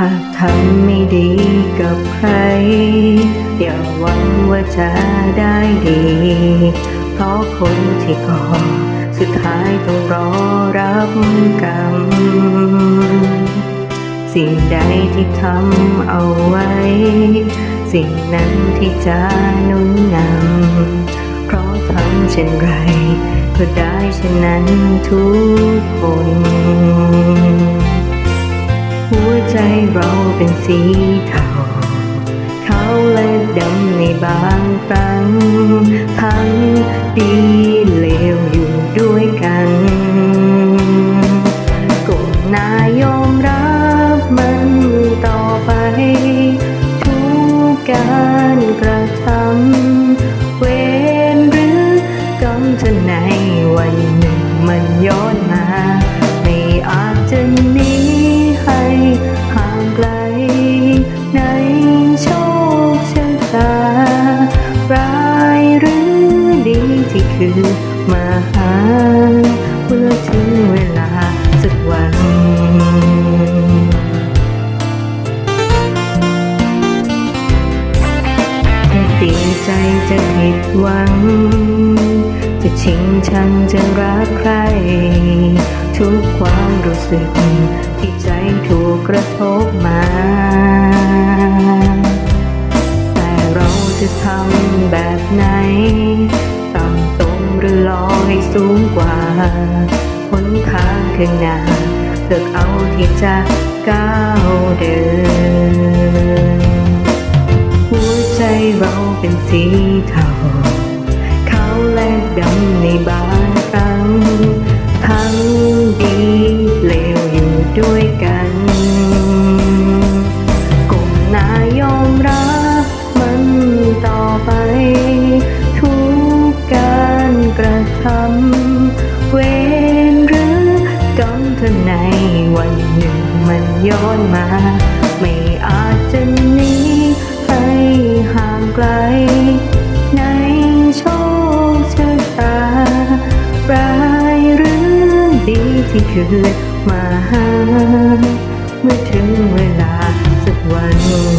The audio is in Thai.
หากทำไม่ดีกับใคร อย่าหวังว่าจะได้ดี เพราะคนที่ก่อสุดท้ายต้องรอรับกรรม สิ่งใดที่ทำเอาไว้ สิ่งนั้นที่จะนุนนำ เพราะทำเช่นไร ก็ได้เช่นนั้นทุกคน หัวใจเราเป็นสีเทาเขาและดำในบางครั้ง ทั้งดีเลวอยู่ด้วยกันก็นายอมรับมันต่อไป ทุกการกระทำเวรหรือกรรมจะในวันหนึ่งมันย้อนมา คือมาหาเมื่อถึงเวลาสักวันจะดีใจจะผิดหวัง จะชิงชังจะรักใคร ทุกความรู้สึกที่ใจถูกกระทบมาแต่เราจะทำแบบไหน ให้สูงกว่าหนทางข้างหน้าเลือกเอาที่จะก้าวเดิน หัวใจเราเป็นสีเทาขาวและดำในบาง มันย้อนมา ไม่อาจจะหนีให้ห่างไกล ในโชคชะตาร้ายหรือดีที่เกิดมาหาเมื่อถึงเวลาสักวัน